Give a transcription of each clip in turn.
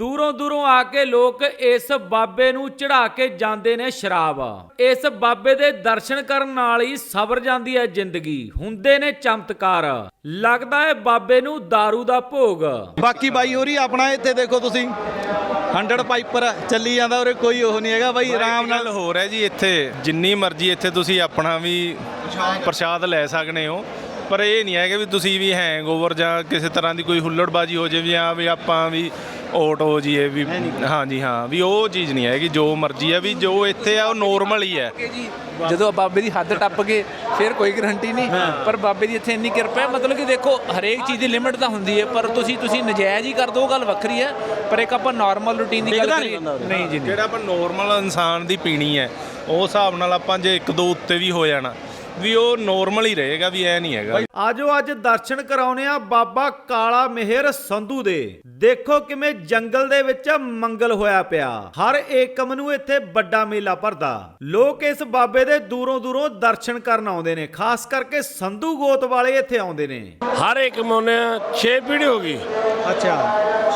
ਦੂਰੋਂ ਦੂਰੋਂ ਆ ਕੇ ਲੋਕ ਇਸ ਬਾਬੇ ਨੂੰ ਚੜਾ ਕੇ ਜਾਂਦੇ ਨੇ ਸ਼ਰਾਬ। ਇਸ ਬਾਬੇ ਦੇ ਦਰਸ਼ਨ ਕਰਨ ਨਾਲ ਹੀ ਸਬਰ ਜਾਂਦੀ ਹੈ ਜ਼ਿੰਦਗੀ। ਹੁੰਦੇ ਨੇ ਚਮਤਕਾਰ। ਲੱਗਦਾ ਹੈ ਬਾਬੇ ਨੂੰ दारू ਦਾ ਭੋਗ। ਬਾਕੀ ਬਾਈ ਹੋਰੀ ਆਪਣਾ ਇੱਥੇ ਦੇਖੋ ਤੁਸੀਂ। 100 ਪਾਈਪਰ ਚੱਲੀ ਜਾਂਦਾ ਉਰੇ ਕੋਈ ਉਹ ਨਹੀਂ ਹੈਗਾ ਬਾਈ ਆਰਾਮ ਨਾਲ। ਹੋਰ ਹੈ ਜੀ ਇੱਥੇ। ਜਿੰਨੀ ਮਰਜ਼ੀ ਇੱਥੇ ਤੁਸੀਂ ਆਪਣਾ ਵੀ ਪ੍ਰਸ਼ਾਦ ਲੈ ਸਕਦੇ ਹੋ। ਪਰ ਇਹ ਨਹੀਂ ਹੈ ਕਿ ਵੀ ਤੁਸੀਂ ਵੀ ਹੈਂਗਓਵਰ ਜਾਂ ਕਿਸੇ ਤਰ੍ਹਾਂ ਦੀ ਕੋਈ ਹੁੱਲੜਬਾਜੀ ਹੋ ਜੇ ਵੀ ਆ ਵੀ ਆਪਾਂ ਵੀ ਓਟ ਹੋ ਜੀਏ ਵੀ ਹਾਂਜੀ ਹਾਂ ਵੀ ਉਹ ਚੀਜ਼ ਨਹੀਂ ਹੈ ਕਿ ਜੋ ਮਰਜ਼ੀ ਹੈ ਵੀ ਜੋ ਇੱਥੇ ਆ ਉਹ ਨੋਰਮਲ ਹੀ ਹੈ। ਜਦੋਂ ਬਾਬੇ ਦੀ ਹੱਦ ਟੱਪ ਗਏ ਫਿਰ ਕੋਈ ਗਰੰਟੀ ਨਹੀਂ। ਪਰ ਬਾਬੇ ਦੀ ਇੱਥੇ ਇੰਨੀ ਕਿਰਪਾ ਹੈ ਮਤਲਬ ਕਿ ਦੇਖੋ ਹਰੇਕ ਚੀਜ਼ ਦੀ ਲਿਮਿਟ ਤਾਂ ਹੁੰਦੀ ਹੈ ਪਰ ਤੁਸੀਂ ਤੁਸੀਂ ਨਜਾਇਜ਼ ਹੀ ਕਰ ਦੋ ਉਹ ਗੱਲ ਵੱਖਰੀ ਹੈ। ਪਰ ਇੱਕ ਆਪਾਂ ਨਾਰਮਲ ਰੂਟੀਨ ਦੀ ਗੱਲ ਕਰੀਏ। ਨਹੀਂ ਜੀ ਜਿਹੜਾ ਆਪਾਂ ਨੋਰਮਲ ਇਨਸਾਨ ਦੀ ਪੀਣੀ ਹੈ ਉਹ ਹਿਸਾਬ ਨਾਲ ਆਪਾਂ ਜੇ ਇੱਕ ਦੋ ਉੱਤੇ ਵੀ ਹੋ ਜਾਣਾ ਵੀ ਉਹ ਨੋਰਮਲ ਹੀ ਰਹੇਗਾ ਵੀ ਐ ਨਹੀਂ ਹੈਗਾ। ਆਜੋ ਅੱਜ ਦਰਸ਼ਨ ਕਰਾਉਨੇ ਆ ਬਾਬਾ ਕਾਲਾ ਮਿਹਰ ਸੰਧੂ ਦੇ। ਦੇਖੋ ਕਿਵੇਂ ਜੰਗਲ ਦੇ ਵਿੱਚ ਮੰਗਲ ਹੋਇਆ ਪਿਆ। ਹਰ ਏਕਮ ਨੂੰ ਇੱਥੇ ਵੱਡਾ ਮੇਲਾ ਭਰਦਾ। ਲੋਕ ਇਸ ਬਾਬੇ ਦੇ ਦੂਰੋਂ ਦੂਰੋਂ ਦਰਸ਼ਨ ਕਰਨ ਆਉਂਦੇ ਨੇ ਖਾਸ ਕਰਕੇ ਸੰਧੂ ਗੋਤ ਵਾਲੇ ਇੱਥੇ ਆਉਂਦੇ ਨੇ। ਹਰ ਇੱਕ ਮੋਨੇ 6 ਪੀੜੀ ਹੋ ਗਈ। ਅੱਛਾ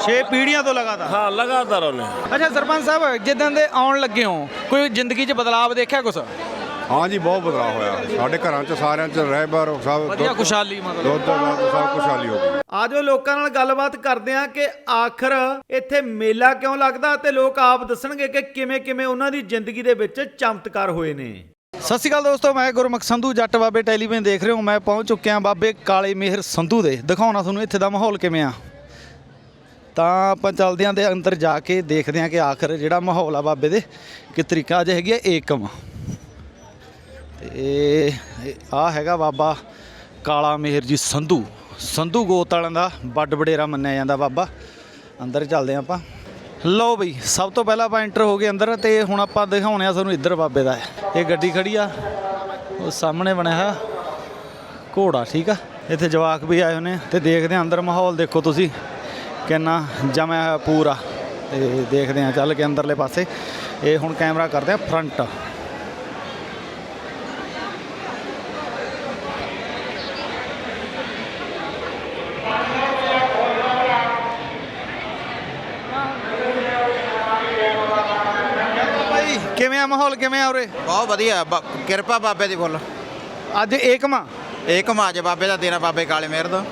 ਛੇ ਪੀੜੀਆਂ ਤੋਂ ਲਗਾਤਾਰ? ਹਾਂ ਲਗਾਤਾਰ ਉਹਨੇ। ਅੱਛਾ ਸਰਪੰਚ ਸਾਹਿਬ ਜਿੱਦਾਂ ਦੇ ਆਉਣ ਲੱਗੇ ਹੋ ਕੋਈ ਜ਼ਿੰਦਗੀ 'ਚ ਬਦਲਾਅ ਦੇਖਿਆ ਕੁਛ? ਹਾਂਜੀ ਬਹੁਤ ਬਦਲਾਅ ਹੋਇਆ। ਸਾਡੇ ਘਰਾਂ 'ਚ ਸਾਰਿਆਂ 'ਚ ਰਹਿਬਰ ਸਭ ਵਧੀਆ ਖੁਸ਼ਹਾਲੀ ਮਤਲਬ। ਦੁੱਧ ਦਾ ਸਭ ਖੁਸ਼ਹਾਲੀ ਹੋ ਗਈ। ਆਜੋ ਲੋਕਾਂ ਨਾਲ ਗੱਲਬਾਤ ਕਰਦੇ ਆ ਕਿ ਆਖਰ ਇੱਥੇ ਮੇਲਾ ਕਿਉਂ ਲੱਗਦਾ ਤੇ ਲੋਕ ਆਪ ਦੱਸਣਗੇ ਕਿ ਕਿਵੇਂ ਕਿਵੇਂ ਉਹਨਾਂ ਦੀ ਜ਼ਿੰਦਗੀ ਦੇ ਵਿੱਚ ਚਮਤਕਾਰ ਹੋਏ ਨੇ। ਸਤਿ ਸ਼੍ਰੀ ਅਕਾਲ ਦੋਸਤੋ ਮੈਂ ਗੁਰਮੁਖ ਸੰਧੂ ਜੱਟ ਬਾਬੇ ਟੈਲੀਵਿਜ਼ਨ ਦੇਖ ਰਹੇ ਹੋ। ਮੈਂ ਪਹੁੰਚ ਚੁੱਕਿਆ ਬਾਬੇ ਕਾਲੇ ਮਿਹਰ ਸੰਧੂ ਦੇ। ਦਿਖਾਉਣਾ ਤੁਹਾਨੂੰ ਇੱਥੇ ਦਾ ਮਾਹੌਲ ਕਿਵੇਂ ਆ। ਤਾਂ ਆਪਾਂ ਚੱਲਦੇ ਆਂ ਦੇ ਅੰਦਰ ਜਾ ਕੇ ਦੇਖਦੇ ਆਂ ਕਿ ਆਖਰ ਜਿਹੜਾ ਮਾਹੌਲ ਆ ਬਾਬੇ ਦੇ ਕਿ ਤਰੀਕਾ ਅੱਜ ਹੈਗੀ ਆ ਏਕਮ। ਇਹ ਆ ਹੈਗਾ ਬਾਬਾ ਕਾਲਾ ਮਿਹਰ ਜੀ ਸੰਧੂ। ਸੰਧੂ ਗੋਤ ਵਾਲਿਆਂ ਦਾ ਵੱਡ ਵਡੇਰਾ ਮੰਨਿਆ ਜਾਂਦਾ ਬਾਬਾ। ਅੰਦਰ ਚੱਲਦੇ ਆਂ ਆਪਾਂ। ਲਓ ਬਈ, ਸਭ ਤੋਂ ਪਹਿਲਾਂ ਆਪਾਂ ਐਂਟਰ ਹੋ ਗਏ ਅੰਦਰ ਤੇ ਹੁਣ ਆਪਾਂ ਦਿਖਾਉਣੇ ਆ ਤੁਹਾਨੂੰ ਇੱਧਰ ਬਾਬੇ ਦਾ। ਇਹ ਗੱਡੀ ਖੜੀ ਆ। ਉਹ ਸਾਹਮਣੇ ਬਣਿਆ ਹੋਇਆ ਘੋੜਾ, ਠੀਕ ਆ? ਇੱਥੇ ਜਵਾਕ ਵੀ ਆਏ ਹੋਏ ਨੇ ਤੇ ਦੇਖਦੇ ਆ ਅੰਦਰ ਮਾਹੌਲ। ਦੇਖੋ ਤੁਸੀਂ ਕਿੰਨਾ ਜਮਿਆ ਹੋਇਆ ਪੂਰਾ। ਤੇ ਦੇਖਦੇ ਆ ਚੱਲ ਕੇ ਅੰਦਰਲੇ ਪਾਸੇ। ਇਹ ਹੁਣ ਕੈਮਰਾ ਕਰਦੇ ਆ ਫਰੰਟ ਭਾਈ ਕਿਵੇਂ ਆ ਮਾਹੌਲ? ਕਿਵੇਂ ਆ ਉਰੇ? ਬਹੁਤ ਵਧੀਆ। ਬਾ- ਕਿਰਪਾ ਬਾਬੇ ਦੀ ਫੁੱਲ ਅੱਜ ਏਕਮਾ ਏਕ ਮਾਜ ਬਾਬੇ ਦਾ ਦੇਣਾ ਬਾਬੇ ਕਾਲੇ ਮਿਹਰ ਦਾ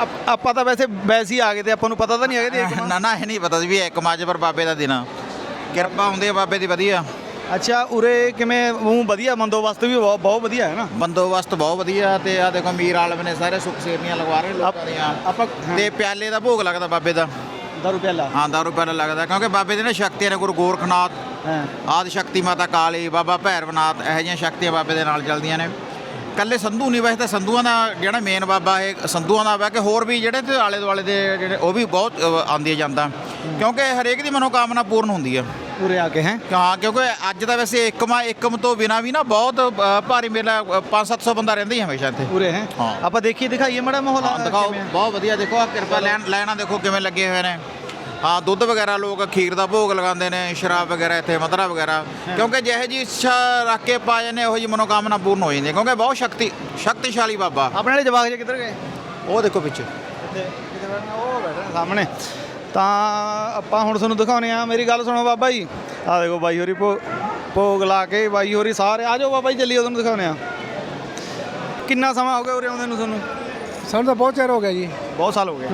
ਆਪ- ਆਪਾਂ ਤਾਂ ਵੈਸੇ ਵੈਸੇ ਹੀ ਆ ਗਏ ਤੇ ਆਪਾਂ ਨੂੰ ਪਤਾ ਤਾਂ ਨਹੀਂ ਹੈਗਾ ਏਕਮਾ ਨਾ ਨਾ ਇਹ ਨਹੀਂ ਪਤਾ ਸੀ ਵੀ ਏਕ ਮਾਜ ਪਰ ਬਾਬੇ ਦਾ ਦੇਣਾ ਕਿਰਪਾ ਹੁੰਦੀ ਹੈ ਬਾਬੇ ਦੀ ਵਧੀਆ। ਅੱਛਾ ਉਰੇ ਕਿਵੇਂ ਉਹ ਵਧੀਆ ਬੰਦੋਬਸਤ ਵੀ ਬਹੁਤ ਬਹੁਤ ਵਧੀਆ ਹੈ ਨਾ? ਬੰਦੋਬਸਤ ਬਹੁਤ ਵਧੀਆ ਤੇ ਆ ਦੇਖੋ ਮੀਰ ਆਲਮ ਨੇ ਸਾਰੇ ਸੁੱਖ ਸੇਵੀਆਂ ਲਗਵਾ ਰਹੇ ਲੋਕਾਂ ਦੀਆਂ। ਆਪਾਂ ਤੇ ਪਿਆਲੇ ਦਾ ਭੋਗ ਲੱਗਦਾ ਬਾਬੇ ਦਾ। ਦਾਰੂ ਪਿਆਲਾ? ਹਾਂ ਦਾਰੂ ਪਿਆਲਾ ਲੱਗਦਾ ਕਿਉਂਕਿ ਬਾਬੇ ਦੇ ਨਾ ਸ਼ਕਤੀਆਂ ਨੇ ਗੁਰੂ ਗੋਰਖਨਾਥ ਹਾਂ। ਆਦਿ ਸ਼ਕਤੀ ਮਾਤਾ ਕਾਲੀ ਬਾਬਾ ਭੈਰਵਨਾਥ ਇਹੋ ਜਿਹੀਆਂ ਸ਼ਕਤੀਆਂ ਬਾਬੇ ਦੇ ਨਾਲ ਚੱਲਦੀਆਂ ਨੇ। ਕੱਲੇ ਸੰਧੂ ਨਹੀਂ ਵੈਸੇ ਤਾਂ ਸੰਧੂਆਂ ਦਾ ਜਿਹੜਾ ਮੇਨ ਬਾਬਾ ਇਹ ਸੰਧੂਆਂ ਦਾ ਵਾ ਕਿ ਹੋਰ ਵੀ ਜਿਹੜੇ ਤੇ ਆਲੇ ਦੁਆਲੇ ਦੇ ਜਿਹੜੇ ਉਹ ਵੀ ਬਹੁਤ ਆਉਂਦੀ ਜਾਂਦਾ। ਕਿਉਂਕਿ ਹਰੇਕ ਦੀ ਮਨੋਕਾਮਨਾ ਪੂਰਨ ਹੁੰਦੀ ਆ ਉਰੇ ਆ ਕੇ ਹੈ? ਹਾਂ ਕਿਉਂਕਿ ਅੱਜ ਤਾਂ ਵੈਸੇ ਇੱਕਮਾ ਇੱਕਮ ਤੋਂ ਬਿਨਾ ਵੀ ਨਾ ਬਹੁਤ ਭਾਰੀ ਮੇਲਾ 5-700 ਬੰਦਾ ਰਹਿੰਦਾ ਹੀ ਹਮੇਸ਼ਾ ਇੱਥੇ। ਉਰੇ ਹੈ? ਹਾਂ। ਆਪਾਂ ਦੇਖੀਏ ਦਿਖਾਈਏ ਮੜਾ ਮਾਹੌਲ। ਹਾਂ ਦਿਖਾਓ। ਬਹੁਤ ਵਧੀਆ ਦੇਖੋ ਆ ਕਿਰਪਾ ਲੈਣ ਲੈਣਾ ਦੇਖੋ ਕਿਵੇਂ ਲੱਗੇ ਹੋਏ ਨੇ। ਹਾਂ ਦੁੱਧ ਵਗੈਰਾ ਲੋਕ ਖੀਰ ਦਾ ਭੋਗ ਲਗਾਉਂਦੇ ਨੇ ਸ਼ਰਾਬ ਵਗੈਰਾ ਇੱਥੇ ਮਧਰਾ ਵਗੈਰਾ। ਕਿਉਂਕਿ ਜਿਹੇ ਜੀ ਇੱਛਾ ਰੱਖ ਕੇ ਪਾ ਜਾਂਦੇ ਉਹੋ ਜੀ ਮਨੋਕਾਮਨਾ ਪੂਰਨ ਹੋ ਜਾਂਦੀ ਹੈ। ਕਿਉਂਕਿ ਬਹੁਤ ਸ਼ਕਤੀ ਸ਼ਕਤੀਸ਼ਾਲੀ ਬਾਬਾ। ਆਪਣੇ ਵਾਲੇ ਜਵਾਕ ਜੇ ਕਿੱਧਰ ਗਏ? ਉਹ ਦੇਖੋ ਪਿੱਛੇ। ਉਹ ਬੈਠੇ ਸਾਹਮਣੇ। ਤਾਂ ਆਪਾਂ ਹੁਣ ਤੁਹਾਨੂੰ ਦਿਖਾਉਨੇ ਆ ਮੇਰੀ ਗੱਲ ਸੁਣੋ ਬਾਬਾ ਜੀ। ਆ ਦੇਖੋ ਬਾਈ ਹੋਰੀ ਭੋ- ਭੋਗ ਲਾ ਕੇ ਬਾਈ ਹੋਰੀ ਸਾਰੇ ਆ ਜਾਓ ਬਾਬਾ ਜੀ ਚੱਲੀਏ ਤੁਹਾਨੂੰ ਦਿਖਾਉਨੇ ਆ ਕਿੰਨਾ ਸਮਾਂ ਹੋ ਗਿਆ ਉਰੇ ਆਉਂਦੇ ਨੂੰ ਤੁਹਾਨੂੰ? ਸਾਨੂੰ ਤਾਂ ਬਹੁਤ ਚਿਰ ਹੋ ਗਿਆ ਜੀ। ਬਹੁਤ ਸਾਲ ਹੋ ਗਏ।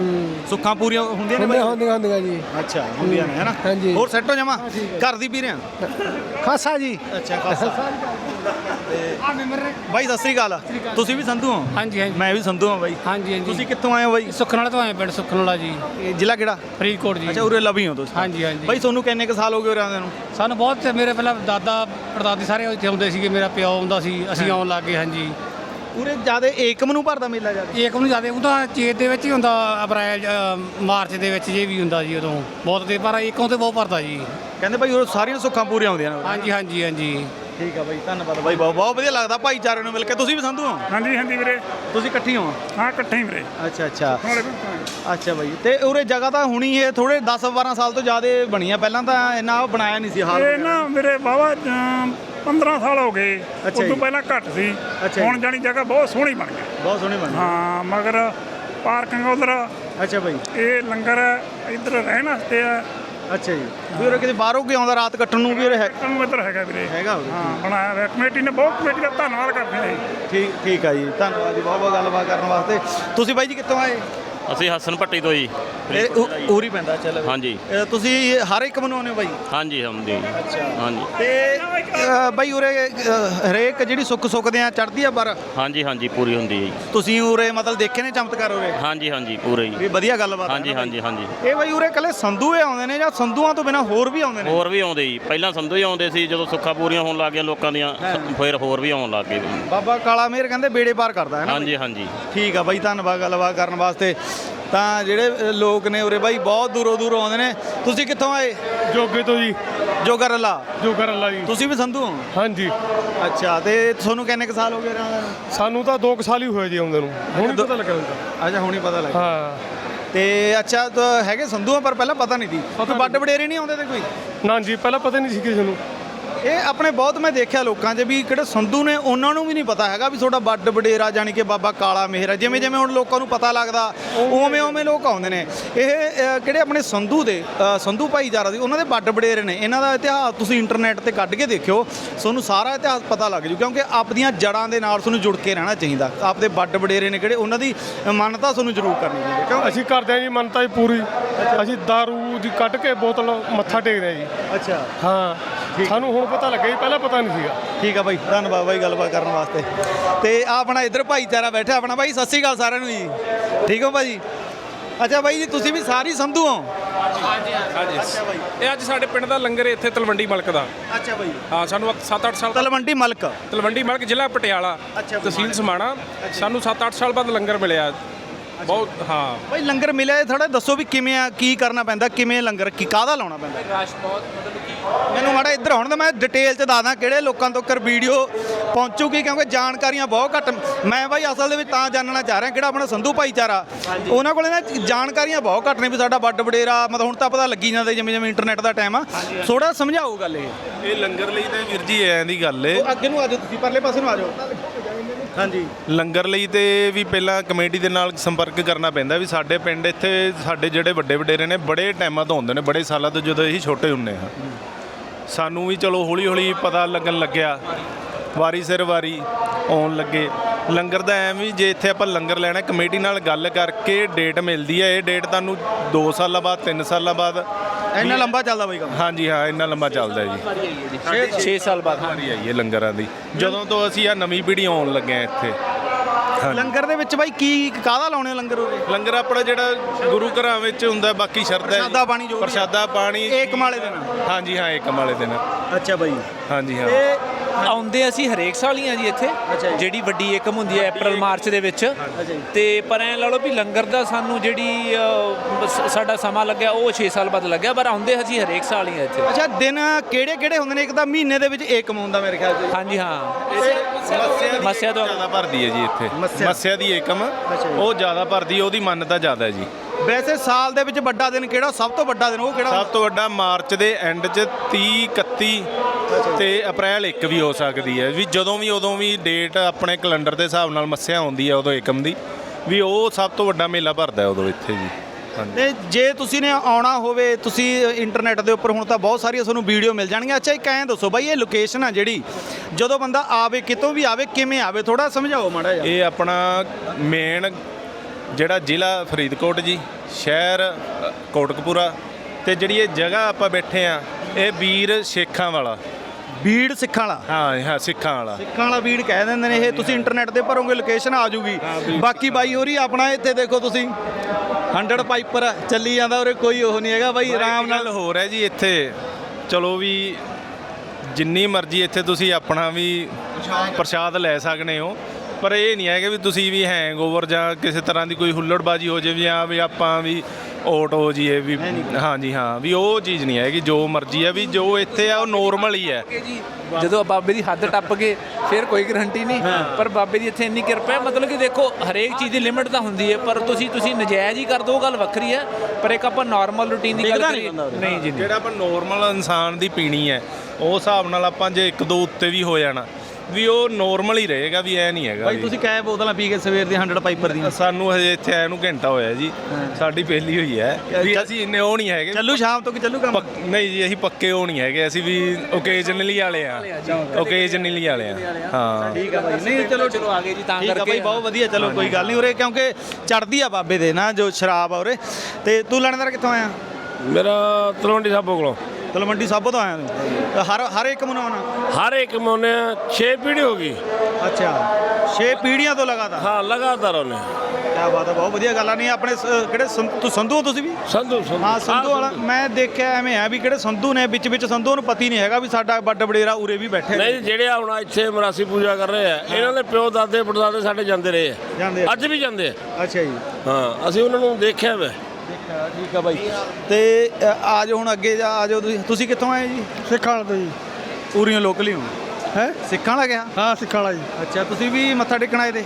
ਸੁੱਖਾਂ ਪੂਰੀਆਂ ਹੁੰਦੀਆਂ ਨੇ ਹੁੰਦੇ ਬਾਈ? ਹੁੰਦੀਆਂ ਹੁੰਦੀਆਂ ਜੀ। ਅੱਛਾ ਹੁੰਦੀਆਂ ਨੇ ਹੈਨਾ? ਹਾਂਜੀ। ਹੋਰ ਸੈੱਟ ਹੋ ਜਾਵਾਂ? ਘਰ ਦੀ ਪੀ ਰਿਆਂ ਖਾਸਾ ਜੀ। ਅੱਛਾ ਖਾਸਾ। ਬਾਈ ਸਤਿ ਸ੍ਰੀ ਅਕਾਲ। ਤੁਸੀਂ ਵੀ ਸੰਧੂ ਹੋ? ਹਾਂਜੀ ਹਾਂਜੀ। ਮੈਂ ਵੀ ਸੰਧੂ ਹਾਂ ਬਾਈ। ਹਾਂਜੀ ਹਾਂਜੀ। ਤੁਸੀਂ ਕਿੱਥੋਂ ਆਏ ਹੋ ਬਾਈ? ਸੁਖਣ ਵਾਲਾ ਤੋਂ ਆਏ ਪਿੰਡ ਸੁਖਣ ਵਾਲਾ ਜੀ। ਇਹ ਜ਼ਿਲ੍ਹਾ ਕਿਹੜਾ? ਫਰੀਦਕੋਟ ਜੀ। ਅੱਛਾ ਉਰੇ ਲਵੀ ਹੋ ਤੁਸੀਂ ਹਾਂਜੀ ਹਾਂਜੀ। ਬਾਈ ਤੁਹਾਨੂੰ ਕਿੰਨੇ ਕੁ ਸਾਲ ਹੋ ਗਏ ਉਰੇ ਆਉਂਦੇ ਨੂੰ? ਸਾਨੂੰ ਬਹੁਤ ਮੇਰੇ ਪਹਿਲਾਂ ਦਾਦਾ ਪੜਦਾਦੇ ਸਾਰੇ ਇੱਥੇ ਆਉਂਦੇ ਸੀਗੇ। ਮੇਰਾ ਪਿਓ ਆਉਂਦਾ ਸੀ ਅਸੀਂ ਆਉਣ ਲੱਗ ਗਏ ਹਾਂਜੀ। ਉਰੇ ਜ਼ਿਆਦਾ ਏਕਮ ਨੂੰ ਭਰਦਾ ਮੇਲਾ ਜ਼ਿਆਦਾ? ਏਕ ਨੂੰ ਜ਼ਿਆਦਾ ਉਹ ਤਾਂ ਚੇਤ ਦੇ ਵਿੱਚ ਹੀ ਹੁੰਦਾ ਅਪ੍ਰੈਲ ਅ, ਮਾਰਚ ਦੇ ਵਿੱਚ ਜੇ ਵੀ ਹੁੰਦਾ ਜੀ ਉਦੋਂ। ਬਹੁਤ ਤੇ ਪਰ ਏਕੋਂ ਤੇ ਬਹੁਤ ਭਰਦਾ ਜੀ। ਕਹਿੰਦੇ ਬਾਈ ਉਹ ਸਾਰੀਆਂ ਸੁੱਖਾਂ ਪੂਰੀਆਂ ਹੁੰਦੀਆਂ ਨੇ। ਹਾਂਜੀ ਹਾਂਜੀ ਹਾਂਜੀ। ਠੀਕ ਆ ਬਾਈ ਧੰਨਵਾਦ ਬਾਈ ਬਹੁਤ ਬਹੁਤ ਵਧੀਆ ਲੱਗਦਾ ਭਾਈਚਾਰੇ ਨੂੰ ਮਿਲ ਕੇ। ਤੁਸੀਂ ਵੀ ਸੰਧੂ ਹੋ? ਹਾਂਜੀ ਹਾਂਜੀ ਵੀਰੇ। ਤੁਸੀਂ ਇਕੱਠੇ ਹੋ? ਹਾਂ ਇਕੱਠੇ ਹੀ ਵੀਰੇ। ਅੱਛਾ ਅੱਛਾ। ਅੱਛਾ ਬਾਈ ਤੇ ਉਰੇ ਜਗ੍ਹਾ ਤਾਂ ਹੁਣੀ ਇਹ ਥੋੜੇ 10 12 ਸਾਲ ਤੋਂ ਜ਼ਿਆਦਾ ਬਣੀ ਆ। ਪਹਿਲਾਂ ਤਾਂ ਇੰਨਾ ਉਹ ਬਣਾਇਆ ਨਹੀਂ ਸੀ ਹਾਲ। ਇਹ ਨਾ ਮੇਰੇ ਬਾਬਾ 15 ਸਾਲ ਹੋ ਗਏ ਅੱਛਾ ਉਸ ਤੋਂ ਜੀ। ਪਹਿਲਾਂ ਘੱਟ ਸੀ ਅੱਛਾ ਜੀ। ਹੁਣ ਜਾਣੀ ਜਗ੍ਹਾ ਬਹੁਤ ਸੋਹਣੀ ਬਣ ਗਈ। ਬਹੁਤ ਸੋਹਣੀ ਬਣੀ ਹਾਂ ਮਗਰ ਪਾਰਕਿੰਗ ਉਧਰ ਅੱਛਾ ਬਾਈ ਇਹ ਲੰਗਰ ਇੱਧਰ ਰਹਿਣ ਵਾਸਤੇ ਆ। ਅੱਛਾ ਜੀ। ਵੀ ਉਰੇ ਕਿਤੇ ਬਾਹਰੋਂ ਕੀ ਆਉਂਦਾ ਰਾਤ ਕੱਟਣ ਨੂੰ ਵੀ ਉਰੇ ਹੈ? ਕੰਮ ਇੱਧਰ ਹੈਗਾ ਵੀਰੇ। ਹੈਗਾ ਉਰੇ? ਹਾਂ ਬਣਾਇਆ ਹੋਇਆ ਕਮੇਟੀ ਨੇ ਬਹੁਤ ਕਮੇਟੀ ਦਾ ਧੰਨਵਾਦ ਕਰਦੇ ਹਾਂ ਜੀ ਠੀਕ ਠੀਕ ਆ ਜੀ। ਧੰਨਵਾਦ ਜੀ ਬਹੁਤ ਬਹੁਤ ਗੱਲਬਾਤ ਕਰਨ ਵਾਸਤੇ। ਤੁਸੀਂ ਬਾਈ ਜੀ ਕਿੱਥੋਂ ਆਏ? ਅਸੀਂ ਹਸਨ ਪੱਟੀ ਤੋਂ ਜੀ। ਇਹ ਉ- ਉਰੀ ਪੈਂਦਾ ਚੱਲ ਹਾਂਜੀ। ਤੁਸੀਂ ਹਰ ਇੱਕ ਬਣਾਉਂਦੇ ਹੋ ਬਾਈ? ਹਾਂਜੀ ਹਮਦੀ ਹਾਂਜੀ। ਤੇ ਅ, ਬਾਈ ਉਰੇ ਅ, ਹਰੇਕ ਜਿਹੜੀ ਸੁੱਖ ਸੁੱਖਦੇ ਆ ਚੜਦੀ ਆ ਪਰ ਹਾਂਜੀ ਹਾਂਜੀ ਪੂਰੀ ਹੁੰਦੀ ਹੈ ਜੀ। ਤੁਸੀਂ ਉਰੇ ਮਤਲਬ ਦੇਖੇ ਨੇ ਚਮਤਕਾਰ ਉਰੇ? ਹਾਂਜੀ ਹਾਂਜੀ ਪੂਰੇ ਜੀ। ਵੀ ਵਧੀਆ ਗੱਲਬਾਤ ਹੈ ਹਾਂਜੀ ਨਾ? ਹਾਂਜੀ ਹਾਂਜੀ। ਇਹ ਬਾਈ ਉਰੇ ਕੱਲੇ ਸੰਧੂ ਹੀ ਆਉਂਦੇ ਨੇ ਜਾਂ ਸੰਧੂਆਂ ਤੋਂ ਬਿਨਾ ਹੋਰ ਵੀ ਆਉਂਦੇ ਨੇ? ਹੋਰ ਵੀ ਆਉਂਦੇ ਜੀ। ਪਹਿਲਾਂ ਸੰਧੂ ਹੀ ਆਉਂਦੇ ਸੀ ਜਦੋਂ ਸੁੱਖਾਂ ਪੂਰੀਆਂ ਹੋਣ ਲੱਗ ਗਈਆਂ ਲੋਕਾਂ ਦੀਆਂ ਫਿਰ ਹੋਰ ਵੀ ਆਉਣ ਲੱਗ ਗਏ ਬਾਬਾ ਕਾਲਾ ਮੇਰ ਕਹਿੰਦੇ ਬੇੜੇ ਪਾਰ ਕਰਦਾ ਹੈ ਨਾ ਹਾਂਜੀ ਹਾਂਜੀ। ਠੀਕ ਆ ਬਾਈ ਧੰਨਵਾਦ ਗੱਲਬਾਤ ਕਰਨ ਵਾਸਤੇ। ਤਾਂ ਜਿਹੜੇ ਲੋਕ ਨੇ ਉਰੇ ਬਾਈ ਬਹੁਤ ਦੂਰੋਂ ਦੂਰੋਂ ਆਉਂਦੇ ਨੇ। ਤੁਸੀਂ ਕਿੱਥੋਂ ਆਏ? ਜੋਗੇ ਤੋਂ ਜੀ। ਜੋਗਰਲਾ। ਜੋਗਰ ਅੱਲਾ ਜੀ। ਤੁਸੀਂ ਵੀ ਸੰਧੂ ਹੋ? ਹਾਂਜੀ। ਅੱਛਾ ਤੇ ਤੁਹਾਨੂੰ ਕਿੰਨੇ ਕੁ ਸਾਲ ਹੋ ਗਏ ਰਹਿੰਦੇ ਨੂੰ ਸਾਨੂੰ ਤਾਂ 2 ਸਾਲ ਹੀ ਹੋਏ ਜੀ ਆਉਂਦੇ ਨੂੰ। ਹੁਣ ਹੀ ਪਤਾ ਲੱਗਾ ਹੁੰਦਾ ਅੱਛਾ ਹੁਣੀ ਪਤਾ ਲੱਗਾ। ਹਾਂ। ਤੇ ਅੱਛਾ ਤਾਂ ਹੈਗੇ ਸੰਧੂ ਆ ਪਰ ਪਹਿਲਾਂ ਪਤਾ ਨਹੀਂ ਸੀ। ਕੋਈ ਵੱਡ ਵਡੇਰੇ ਨਹੀਂ ਆਉਂਦੇ ਤੇ ਕੋਈ? ਨਾ ਜੀ ਪਹਿਲਾਂ ਪਤਾ ਨਹੀਂ ਸੀ ਕਿਸੇ ਨੂੰ। ਇਹ ਆਪਣੇ ਬਹੁਤ ਮੈਂ ਦੇਖਿਆ ਲੋਕਾਂ 'ਚ ਵੀ ਕਿਹੜੇ ਸੰਧੂ ਨੇ ਉਹਨਾਂ ਨੂੰ ਵੀ ਨਹੀਂ ਪਤਾ ਹੈਗਾ ਵੀ ਤੁਹਾਡਾ ਵੱਡ ਵਡੇਰਾ ਜਾਣੀ ਕਿ ਬਾਬਾ ਕਾਲਾ ਮੇਹਰਾ ਜਿਵੇਂ ਜਿਵੇਂ ਹੁਣ ਲੋਕਾਂ ਨੂੰ ਪਤਾ ਲੱਗਦਾ ਉਵੇਂ ਉਵੇਂ ਲੋਕ ਆਉਂਦੇ ਨੇ। ਇਹ ਕਿਹੜੇ ਆਪਣੇ ਸੰਧੂ ਦੇ ਸੰਧੂ ਭਾਈਚਾਰਾ ਦੀ ਉਹਨਾਂ ਦੇ ਵੱਡ ਵਡੇਰੇ ਨੇ। ਇਹਨਾਂ ਦਾ ਇਤਿਹਾਸ ਤੁਸੀਂ ਇੰਟਰਨੈਟ ਤੇ ਕੱਢ ਕੇ ਦੇਖਿਓ ਤੁਹਾਨੂੰ ਸਾਰਾ ਇਤਿਹਾਸ ਪਤਾ ਲੱਗ ਜੂ ਕਿਉਂਕਿ ਆਪਦੀਆਂ ਜੜਾਂ ਦੇ ਨਾਲ ਤੁਹਾਨੂੰ ਜੁੜ ਕੇ ਰਹਿਣਾ ਚਾਹੀਦਾ। ਆਪਦੇ ਵੱਡ ਵਡੇਰੇ ਨੇ ਕਿਹੜੇ ਉਹਨਾਂ ਦੀ ਮਾਨਤਾ ਤੁਹਾਨੂੰ ਜ਼ਰੂਰ ਕਰਨੀ ਚਾਹੀਦੀ ਕਿਉਂ? ਅਸੀਂ ਕਰਦੇ ਹਾਂ ਜੀ ਮੰਨਤਾ ਜੀ ਪੂਰੀ। ਅਸੀਂ दारू ਦੀ ਕੱਢ ਕੇ ਬੋਤਲ ਮੱਥਾ ਟੇਕਦੇ ਹਾਂ ਜੀ। ਅੱਛਾ। ਹਾਂ। ਸਾਨੂੰ ਹੁਣ ਪਤਾ ਲੱਗਿਆ ਜੀ ਪਹਿਲਾਂ ਪਤਾ ਨਹੀਂ ਸੀਗਾ। ਠੀਕ ਆ ਬਾਈ ਧੰਨਵਾਦ ਬਾਈ ਗੱਲਬਾਤ ਕਰਨ ਵਾਸਤੇ। ਤੇ ਆ ਆਪਣਾ ਇੱਧਰ ਭਾਈਚਾਰਾ ਬੈਠਾ ਆਪਣਾ ਬਾਈ ਸਤਿ ਸ਼੍ਰੀ ਅਕਾਲ ਸਾਰਿਆਂ ਨੂੰ ਜੀ। ਠੀਕ ਹੋ ਭਾਜੀ? ਅੱਛਾ ਬਾਈ ਜੀ ਤੁਸੀਂ ਵੀ ਸਾਰੀ ਸੰਧੂ ਹੋ? ਇਹ ਅੱਜ ਸਾਡੇ ਪਿੰਡ ਦਾ ਲੰਗਰ ਇੱਥੇ ਤਲਵੰਡੀ ਮਲਕ ਦਾ। ਅੱਛਾ ਬਾਈ। ਹਾਂ ਸਾਨੂੰ 7-8 ਸਾਲ ਤਲਵੰਡੀ ਮਲਕ। ਤਲਵੰਡੀ ਮਲਕ ਜ਼ਿਲ੍ਹਾ ਪਟਿਆਲਾ ਅੱਛਾ ਬਾਈ। ਤਹਿਸੀਲ ਸਮਾਣਾ। ਸਾਨੂੰ 7-8 ਸਾਲ ਬਾਅਦ ਲੰਗਰ ਮਿਲਿਆ। ਬਹੁਤ ਹਾਂ। ਬਾਈ ਲੰਗਰ ਮਿਲਿਆ ਥੋੜਾ ਦੱਸੋ ਵੀ ਕਿਵੇਂ ਆ ਕੀ ਕਰਨਾ ਪੈਂਦਾ ਕਿਵੇਂ ਲੰਗਰ ਕੀ ਕਾਹਦਾ ਲਾਉਣਾ ਪੈਂਦਾ? ਰਸ਼ ਬਹੁਤ ਮਤਲਬ ਮੈਨੂੰ ਮਾੜਾ ਇੱਧਰ ਹੁਣ ਤਾਂ ਮੈਂ ਡਿਟੇਲ ਚ ਦੱਸਦਾ ਕਿਹੜੇ ਲੋਕਾਂ ਤੋਂ ਕਰ ਵੀਡੀਓ ਪਹੁੰਚੂਗੀ ਕਿਉਂਕਿ ਜਾਣਕਾਰੀਆਂ ਬਹੁਤ ਘੱਟ ਮੈਂ ਬਾਈ ਅਸਲ ਦੇ ਵਿੱਚ ਤਾਂ ਜਾਣਨਾ ਚਾਹ ਰਿਹਾ ਕਿਹੜਾ ਆਪਣਾ ਸੰਧੂ ਭਾਈਚਾਰਾ। ਉਹਨਾਂ ਕੋਲੇ ਨਾ ਜਾਣਕਾਰੀਆਂ ਬਹੁਤ ਘੱਟ ਨੇ ਵੀ ਸਾਡਾ ਵੱਡ ਵਡੇਰਾ ਮਤਲਬ ਹੁਣ ਤਾਂ ਪਤਾ ਲੱਗੀ ਜਾਂਦਾ ਜਿਵੇਂ ਜਿਵੇਂ ਇੰਟਰਨੈਟ ਦਾ ਟਾਈਮ ਆ। ਥੋੜਾ ਸਮਝਾਓ ਗੱਲ ਇਹ। ਇਹ ਲੰਗਰ ਲਈ ਤਾਂ ਵੀਰ ਜੀ ਐਂ ਦੀ ਗੱਲ ਏ। ਅੱਗੇ ਨੂੰ ਆ ਜਾਓ ਤੁਸੀਂ ਪਰਲੇ ਪਾਸੇ ਨੂੰ ਆ ਜਾਓ। ਹਾਂਜੀ। ਲੰਗਰ ਲਈ ਤੇ ਵੀ ਪਹਿਲਾਂ ਕਮੇਟੀ ਦੇ ਨਾਲ ਸੰਪਰਕ ਕਰਨਾ ਪੈਂਦਾ ਵੀ ਸਾਡੇ ਪਿੰਡ ਇੱਥੇ ਸਾਡੇ ਜਿਹੜੇ ਵੱਡੇ ਵਡੇਰੇ ਨੇ ਬੜੇ ਟਾਈਮਾਂ ਤੋਂ ਹੁੰਦੇ ਨੇ ਬੜੇ ਸਾਲਾਂ ਤੋਂ ਜਦੋਂ ਅਸੀਂ ਛੋਟੇ ਹੁੰਨੇ ਹਾਂ। ਸਾਨੂੰ ਵੀ ਚਲੋ ਹੌਲੀ ਹੌਲੀ ਪਤਾ ਲੱਗਣ ਲੱਗਿਆ। ਵਾਰੀ ਸਿਰ ਵਾਰੀ ਆਉਣ ਲੱਗੇ। ਲੰਗਰ ਦਾ ਐਂ ਵੀ ਜੇ ਇੱਥੇ ਆਪਾਂ ਲੰਗਰ ਲੈਣਾ ਕਮੇਟੀ ਨਾਲ ਗੱਲ ਕਰਕੇ ਡੇਟ ਮਿਲਦੀ ਹੈ ਇਹ ਡੇਟ ਤੁਹਾਨੂੰ 2 ਸਾਲਾਂ ਬਾਅਦ 3 ਸਾਲਾਂ ਬਾਅਦ ਇੰਨਾ ਲੰਬਾ ਚੱਲਦਾ ਬਾਈ ਕੰਮ। ਹਾਂਜੀ ਹਾਂ ਇੰਨਾ ਲੰਬਾ ਚੱਲਦਾ ਜੀ। 6 ਸਾਲ ਬਾਅਦ। ਵਾਰੀ ਆਈ ਹੈ ਲੰਗਰਾਂ ਦੀ। ਜਦੋਂ ਤੋਂ ਅਸੀਂ ਆ ਨਵੀਂ ਪੀੜ੍ਹੀ ਆਉਣ ਲੱਗੇ ਆ ਇੱਥੇ। ਲੰਗਰ ਦੇ ਵਿੱਚ ਬਾਈ ਕੀ ਕਾਹਦਾ ਲਾਉਣੇ ਹੋ ਲੰਗਰ ਉਰੇ? ਲੰਗਰ ਆਪਣਾ ਜਿਹੜਾ ਗੁਰੂ ਘਰਾਂ ਵਿੱਚ ਹੁੰਦਾ ਬਾਕੀ ਸ਼ਰਧਾ ਹੈ। ਪ੍ਰਸ਼ਾਦਾ ਪਾਣੀ ਜੋ ਵੀ। ਪ੍ਰਸ਼ਾਦਾ ਪਾਣੀ। ਏਕਮ ਵਾਲੇ ਦਿਨ। ਹਾਂਜੀ ਹਾਂ ਏਕਮ ਵਾਲੇ ਦਿਨ। ਅੱਛਾ ਬਾਈ। ਹਾਂਜੀ ਹਾਂ। ਤੇ ਆਉਂਦੇ ਅਸੀਂ ਹਰੇਕ ਸਾਲ ਹੀ ਆ ਜੀ ਇੱਥੇ ਜਿਹੜੀ ਵੱਡੀ ਏਕਮ ਹੁੰਦੀ ਹੈ April ਮਾਰਚ ਦੇ ਵਿੱਚ। ਤੇ ਪਰ ਐ ਲਾ ਲਓ ਵੀ ਲੰਗਰ ਦਾ ਸਾਨੂੰ ਜਿਹੜੀ ਅ, ਸਾਡਾ ਸਮਾਂ ਲੱਗਿਆ ਉਹ 6 ਸਾਲ ਬਾਅਦ ਲੱਗਿਆ ਪਰ ਆਉਂਦੇ ਅਸੀਂ ਹਰੇਕ ਸਾਲ ਹੀ ਆ ਇੱਥੇ। ਅੱਛਾ ਦਿਨ ਕਿਹੜੇ ਕਿਹੜੇ ਹੁੰਦੇ ਨੇ? ਇੱਕ ਤਾਂ ਮਹੀਨੇ ਦੇ ਵਿੱਚ ਏਕਮ ਹੁੰਦਾ ਮੇਰੇ ਖਿਆਲ ਚ। ਹਾਂਜੀ ਹਾਂ। ਮੱਸਿਆ ਦੀ ਮੱਸਿਆ ਤੋਂ ਜ਼ਿਆਦਾ ਭਰਦੀ ਹੈ ਜੀ ਇੱਥੇ। ਮੱਸਿਆ। ਮੱਸਿਆ ਦੀ ਏਕਮ। ਉਹ ਜ਼ਿਆਦਾ ਭਰਦੀ ਹੈ ਉਹਦੀ ਮਾਨਤਾ ਜ਼ਿਆਦਾ ਹੈ ਜੀ। ਵੈਸੇ ਸਾਲ ਦੇ ਵਿੱਚ ਵੱਡਾ ਦਿਨ ਕਿਹੜਾ? ਸਭ ਤੋਂ ਵੱਡਾ ਦਿਨ ਉਹ ਕਿਹੜਾ? ਸਭ ਤੋਂ ਵੱਡਾ ਮਾਰਚ ਦੇ ਐਂਡ 'ਚ 30 31 ਤੇ ਅਪ੍ਰੈਲ 1 ਵੀ ਹੋ ਸਕਦੀ ਹੈ। ਵੀ ਜਦੋਂ ਵੀ ਉਦੋਂ ਵੀ ਡੇਟ ਆਪਣੇ ਕੈਲੰਡਰ ਦੇ ਹਿਸਾਬ ਨਾਲ ਮੱਸਿਆ ਆਉਂਦੀ ਹੈ ਉਦੋਂ ਏਕਮ ਦੀ। ਵੀ ਉਹ ਸਭ ਤੋਂ ਵੱਡਾ ਮੇਲਾ ਭਰਦਾ ਉਦੋਂ ਇੱਥੇ ਜੀ। ਤੇ ਜੇ ਤੁਸੀਂ ਨੇ ਆਉਣਾ ਹੋਵੇ ਤੁਸੀਂ ਇੰਟਰਨੈਟ ਦੇ ਉੱਪਰ ਹੁਣ ਤਾਂ ਬਹੁਤ ਸਾਰੀਆਂ ਤੁਹਾਨੂੰ ਵੀਡੀਓ ਮਿਲ ਜਾਣਗੀਆਂ। ਅੱਛਾ ਇੱਕ ਐਂ ਦੱਸੋ ਬਾਈ ਇਹ ਲੋਕੇਸ਼ਨ ਆ ਜਿਹੜੀ ਜਦੋਂ ਬੰਦਾ ਆਵੇ ਕਿਤੋਂ ਵੀ ਆਵੇ ਕਿਵੇਂ ਆਵੇ? ਥੋੜਾ ਸਮਝਾਓ ਮਾੜਾ ਜਿਹਾ। ਇਹ ਆਪਣਾ ਮੇਨ ਜਿਹੜਾ ਜ਼ਿਲ੍ਹਾ ਫਰੀਦਕੋਟ ਜੀ ਸ਼ਹਿਰ ਕੋਟਕਪੂਰਾ ਤੇ ਜਿਹੜੀ ਇਹ ਜਗ੍ਹਾ ਆਪਾਂ ਬੈਠੇ ਆ ਇਹ ਵੀਰ ਸ਼ੇਖਾਂ ਵਾਲਾ। ਬੀੜ ਸਿੱਖਾਂ ਵਾਲਾ? ਹਾਂ ਹਾਂ ਸਿੱਖਾਂ ਵਾਲਾ। ਸਿੱਖਾਂ ਵਾਲਾ ਬੀੜ ਕਹਿ ਦਿੰਦੇ ਨੇ ਇਹ ਤੁਸੀਂ ਇੰਟਰਨੈਟ ਤੇ ਭਰੋਗੇ ਲੋਕੇਸ਼ਨ ਆ ਜੂਗੀ ਬਾਕੀ ਬਾਈ ਹੋਰੀ ਆਪਣਾ ਇੱਥੇ ਦੇਖੋ ਤੁਸੀਂ। 100 ਪਾਈਪਰ ਚੱਲੀ ਜਾਂਦਾ ਉਰੇ ਕੋਈ ਉਹ ਨਹੀਂ ਹੈਗਾ ਬਾਈ ਆਰਾਮ ਨਾਲ। ਹੋ ਰਿਹਾ ਜੀ ਇੱਥੇ। ਚਲੋ ਵੀ ਜਿੰਨੀ ਮਰਜ਼ੀ ਇੱਥੇ ਤੁਸੀਂ ਆਪਣਾ ਵੀ ਪ੍ਰਸ਼ਾਦ ਲੈ ਸਕਦੇ ਹੋ। ਪਰ ਇਹ ਨਹੀਂ ਹੈਗਾ ਵੀ ਤੁਸੀਂ ਵੀ ਹੈਂਗਓਵਰ ਜਾਂ ਕਿਸੇ ਤਰ੍ਹਾਂ ਦੀ ਕੋਈ ਹੁੱਲੜਬਾਜੀ ਹੋ ਜੇ ਵੀ ਆ ਵੀ ਆਪਾਂ ਵੀ ਓਟ ਹੋ ਜੀਏ ਵੀ ਹਾਂਜੀ ਹਾਂ ਵੀ ਉਹ ਚੀਜ਼ ਨਹੀਂ ਹੈਗੀ ਜੋ ਮਰਜ਼ੀ ਹੈ ਵੀ ਜੋ ਇੱਥੇ ਆ ਉਹ ਨੋਰਮਲ ਹੀ ਹੈ। ਜਦੋਂ ਬਾਬੇ ਦੀ ਹੱਦ ਟੱਪ ਗਏ ਫਿਰ ਕੋਈ ਗਰੰਟੀ ਨਹੀਂ। ਪਰ ਬਾਬੇ ਦੀ ਇੱਥੇ ਇੰਨੀ ਕਿਰਪਾ ਹੈ ਮਤਲਬ ਕਿ ਦੇਖੋ ਹਰੇਕ ਚੀਜ਼ ਦੀ ਲਿਮਿਟ ਤਾਂ ਹੁੰਦੀ ਹੈ ਪਰ ਤੁਸੀਂ ਤੁਸੀਂ ਨਜਾਇਜ਼ ਹੀ ਕਰ ਦੋ ਉਹ ਗੱਲ ਵੱਖਰੀ ਹੈ। ਪਰ ਇੱਕ ਆਪਾਂ ਨਾਰਮਲ ਰੂਟੀਨ ਦੀ ਗੱਲ ਕਰੀਏ। ਨਹੀਂ ਜੀ ਜਿਹੜਾ ਆਪਾਂ ਨੋਰਮਲ ਇਨਸਾਨ ਦੀ ਪੀਣੀ ਹੈ ਉਸ ਹਿਸਾਬ ਨਾਲ ਆਪਾਂ ਜੇ ਇੱਕ ਦੋ ਉੱਤੇ ਵੀ ਹੋ ਜਾਣਾ ਵੀ ਉਹ ਨੋਰਮਲ ਹੀ ਰਹੇਗਾ ਵੀ ਐ ਨਹੀਂ ਹੈਗਾ ਵੀ। ਤੁਸੀਂ ਕੈ ਬੋਤਲਾਂ ਪੀ ਕੇ ਸਵੇਰ ਦੀ 100 ਪਾਈਪਰ ਦੀ ਸਾਨੂੰ ਹਜੇ ਇੱਥੇ ਆਏ ਨੂੰ ਘੰਟਾ ਹੋਇਆ ਜੀ। ਸਾਡੀ ਪਹਿਲੀ ਹੋਈ ਹੈ। ਵੀ ਚੱਲ- ਅਸੀਂ ਇੰਨੇ ਉਹ ਨਹੀਂ ਹੈਗੇ। ਚੱਲੂ ਸ਼ਾਮ ਤੋਂ ਕਿ ਚੱਲੂ ਕੰਮ? ਪੱਕ- ਨਹੀਂ ਜੀ ਅਸੀਂ ਪੱਕੇ ਉਹ ਨਹੀਂ ਹੈਗੇ। ਅਸੀਂ ਵੀ ਓਕੇਜਨਲੀ ਵਾਲੇ ਆ ਓਕੇਜਨਲੀ ਵਾਲੇ ਆ। ਹਾਂ। ਠੀਕ ਆ ਬਾਈ ਨਹੀਂ ਚਲੋ ਚਲੋ ਆ ਗਏ ਜੀ ਤਾਂ ਠੀਕ ਆ ਬਾਈ ਬਹੁਤ ਵਧੀਆ। ਚਲੋ ਕੋਈ ਗੱਲ ਨਹੀਂ ਉਰੇ ਕਿਉਂਕਿ ਚੜਦੀ ਆ ਬਾਬੇ ਦੇ ਨਾ ਜੋ ਸ਼ਰਾਬ ਆ ਉਰੇ। ਤੇ ਤੂੰ ਲੈਣਦਾਰ ਕਿੱਥੋਂ ਆਇਆ? ਮੇਰਾ ਤਲਵੰਡੀ ਸਾਬੋ ਕੋਲੋਂ। ਤਲਵੰਡੀ ਸਾਬੋ ਤੋਂ ਆਇਆ ਤੂੰ। ਹਰ ਹਰ ਇੱਕ ਮਨਾਉਣਾ? ਹਰ ਇੱਕ ਮਹੀਨੇ 6 ਪੀੜ੍ਹੀ ਹੋ ਗਈ। ਅੱਛਾ। 6 ਪੀੜ੍ਹੀਆਂ ਤੋਂ ਲਗਾਤਾਰ? ਹਾਂ ਲਗਾਤਾਰ ਉਹਨੇ ਕਿਆ ਬਾਤ ਹੈ ਬਹੁਤ ਵਧੀਆ ਗੱਲ ਆ। ਨਹੀਂ ਆਪਣੇ ਸ- ਕਿਹੜੇ ਤੂੰ ਸੰਧੂ ਹੋ ਤੁਸੀਂ ਵੀ? ਸੰਧੂ ਸੰਧੂ। ਹਾਂ ਸੰਧੂ ਵਾਲਾ। ਮੈਂ ਦੇਖਿਆ ਐਵੇਂ ਆ ਵੀ ਕਿਹੜੇ ਸੰਧੂ ਨੇ ਵਿੱਚ ਵਿੱਚ ਸੰਧੂ ਨੂੰ ਪਤੀ ਨਹੀਂ ਹੈਗਾ ਵੀ ਸਾਡਾ ਵੱਡ ਵਡੇਰਾ ਉਰੇ ਵੀ ਬੈਠੇ ਨੇ। ਨਹੀਂ ਜਿਹੜੇ ਹੁਣ ਇੱਥੇ ਮਰਾਸੀ ਪੂਜਾ ਕਰ ਰਹੇ ਆ ਇਹਨਾਂ ਦੇ ਪਿਓ ਦਾਦੇ ਪੜਦਾਦੇ ਸਾਡੇ ਜਾਂਦੇ ਰਹੇ ਆ। ਜਾਂਦੇ ਆ। ਅੱਜ ਵੀ ਜਾਂਦੇ ਆ। ਅੱਛਾ ਜੀ। ਹਾਂ ਅਸੀਂ ਉਹਨਾਂ ਨੂੰ ਦੇਖਿਆ ਵੇ। ਠੀਕ ਆ ਬਾਈ। ਤੇ ਅ, ਆ ਜਾਓ ਹੁਣ ਅੱਗੇ ਜਾ ਆ ਜਾਓ ਤੁਸੀਂ। ਤੁਸੀਂ ਕਿੱਥੋਂ ਆਏ ਜੀ? ਸਿੱਖਾਂ ਵਾਲਾ ਤੋਂ ਜੀ। ਪੂਰੀਆਂ ਲੋਕਲ ਹੀ ਹੋ। ਹੈ? ਸਿੱਖਾਂ ਵਾਲਾ ਗਿਆ? ਹਾਂ ਸਿੱਖਾਂ ਵਾਲਾ ਜੀ। ਅੱਛਾ ਤੁਸੀਂ ਵੀ ਮੱਥਾ ਟੇਕਣ ਆਏ ਤੇ?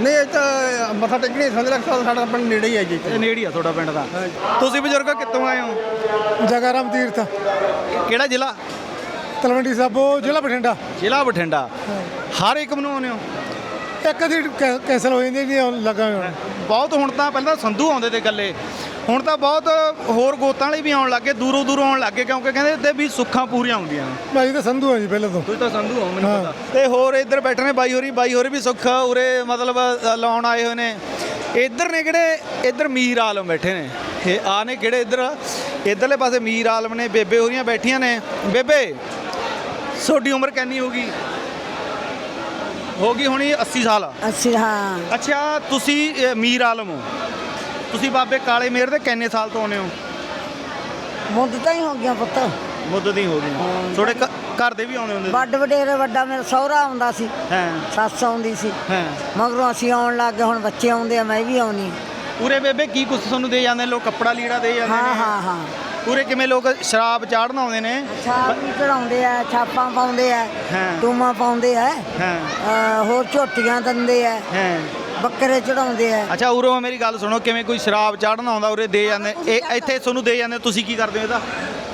ਨਹੀਂ ਇਹ ਤਾਂ ਮੱਥਾ ਟੇਕਣੀ ਸਮਝ ਲੱਗ ਸਾਡਾ ਪਿੰਡ ਨੇੜੇ ਹੀ ਹੈ ਜੀ ਇਹ ਨੇੜੇ ਹੀ ਆ ਤੁਹਾਡਾ ਪਿੰਡ ਦਾ। ਤੁਸੀਂ ਬਜ਼ੁਰਗੋ ਕਿੱਥੋਂ ਆਏ ਹੋ? ਜਗਾਰਾਮ ਤੀਰਥ। ਕਿਹੜਾ ਜ਼ਿਲ੍ਹਾ? ਤਲਵੰਡੀ ਸਾਬੋ ਜ਼ਿਲ੍ਹਾ ਬਠਿੰਡਾ। ਜ਼ਿਲ੍ਹਾ ਬਠਿੰਡਾ। ਹਰ ਇੱਕ ਬਣਾਉਂਦੇ ਹੋ? ਇੱਕ ਦੀ ਕੈਂਸਲ ਹੋ ਜਾਂਦੀ ਨਹੀਂ ਲੱਗਾ ਬਹੁਤ ਹੁਣ ਤਾਂ ਪਹਿਲਾਂ ਸੰਧੂ ਆਉਂਦੇ ਤੇ ਗੱਲੇ ਹੁਣ ਤਾਂ ਬਹੁਤ ਹੋਰ ਗੋਤਾਂ ਵਾਲੇ ਵੀ ਆਉਣ ਲੱਗੇ ਦੂਰੋਂ ਦੂਰੋਂ ਆਉਣ ਲੱਗੇ ਕਿਉਂਕਿ ਕਹਿੰਦੇ ਇੱਥੇ ਵੀ ਸੁੱਖਾਂ ਪੂਰੀਆਂ ਹੁੰਦੀਆਂ ਨੇ। ਭਾਈ ਤਾਂ ਸੰਧੂ ਹੈ ਜੀ ਪਹਿਲਾਂ ਤੋਂ। ਤੁਸੀਂ ਤਾਂ ਸੰਧੂ ਹੋ ਮੈਨੂੰ। ਪਤਾ। ਤੇ ਹੋਰ ਇੱਧਰ ਬੈਠੇ ਨੇ ਬਾਈ ਹੋਰੀ ਬਾਈ ਹੋਰੀ ਵੀ ਸੁੱਖ ਉਰੇ ਮਤਲਬ ਅ, ਲਾਉਣ ਆਏ ਹੋਏ ਨੇ। ਇੱਧਰ ਨੇ ਕਿਹੜੇ ਇੱਧਰ ਮੀਰ ਆਲਮ ਬੈਠੇ ਨੇ। ਇਹ ਆ ਨੇ ਕਿਹੜੇ ਇੱਧਰ ਇੱਧਰਲੇ ਪਾਸੇ ਮੀਰ ਆਲਮ ਨੇ ਬੇਬੇ ਹੋਰੀਆਂ ਬੈਠੀਆਂ ਨੇ। ਬੇਬੇ ਤੁਹਾਡੀ ਉਮਰ ਕਿੰਨੀ ਹੋਗੀ ਹੋਗੀ ਹੋਣੀ 80 ਸਾਲ। ਅੱਛਾ ਹਾਂ। ਅੱਛਾ ਤੁਸੀਂ ਅ, ਮੀਰ ਆਲਮ ਹੋ। ਤੁਸੀਂ ਬਾਬੇ ਕਾਲੇ ਮੇਰ ਦੇ ਕਿੰਨੇ ਸਾਲ ਤੋਂ ਆਉਂਦੇ ਹੋ? ਮੁੱਦਤਾਂ ਹੀ ਹੋ ਗਿਆ ਪੁੱਤ। ਮੁੱਦਤ ਹੀ ਹੋ। ਗਈ ਘ- ਘਰ ਦੇ ਵੀ ਆਉਂਦੇ ਹੁੰਦੇ ਵੱਡ ਵਡੇਰੇ ਵੱਡਾ ਮੇਰਾ ਸਹੁਰਾ ਆਉਂਦਾ ਸੀ। ਹਾਂ। ਸੱਸ ਆਉਂਦੀ ਸੀ। ਹਾਂ। ਮਗਰੋਂ ਅਸੀਂ ਆਉਣ ਲੱਗ ਗਏ ਹੁਣ ਬੱਚੇ ਆਉਂਦੇ ਆ ਮੈਂ ਵੀ ਆਉਣੀ ਪੂਰੇ ਬੇਬੇ ਕੀ ਕੁਛ ਤੁਹਾਨੂੰ ਦੇ ਜਾਂਦੇ? ਲੋਕ ਕੱਪੜਾ ਲੀੜਾ ਦੇ ਜਾਂਦੇ ਹਾਂ ਨੇ। ਹਾਂ ਹਾਂ। ਪੂਰੇ ਕਿਵੇਂ ਲੋਕ ਸ਼ਰਾਬ ਚਾੜਨ ਆਉਂਦੇ ਨੇ? ਛਾਪ ਵੀ ਚੜਾਉਂਦੇ ਆ ਛਾਪਾਂ ਪਾਉਂਦੇ ਆ ਹਾਂ। ਟੂਮਾਂ ਪਾਉਂਦੇ ਆ ਹਾਂ। ਅਹ ਹੋਰ ਝੋਟੀਆਂ ਦਿੰਦੇ ਆ। ਹਾਂ। ਬੱਕਰੇ ਚੜਾਉਂਦੇ ਆ। ਅੱਛਾ ਉਰੋਂ ਮੇਰੀ ਗੱਲ ਸੁਣੋ ਕਿਵੇਂ ਕੋਈ ਸ਼ਰਾਬ ਚਾੜਨ ਆਉਂਦਾ ਉਰੇ ਦੇ ਜਾਂਦੇ। ਇਹ ਇੱਥੇ ਤੁਹਾਨੂੰ ਦੇ ਜਾਂਦੇ ਤੁਸੀਂ ਕੀ ਕਰਦੇ ਹੋ ਇਹਦਾ?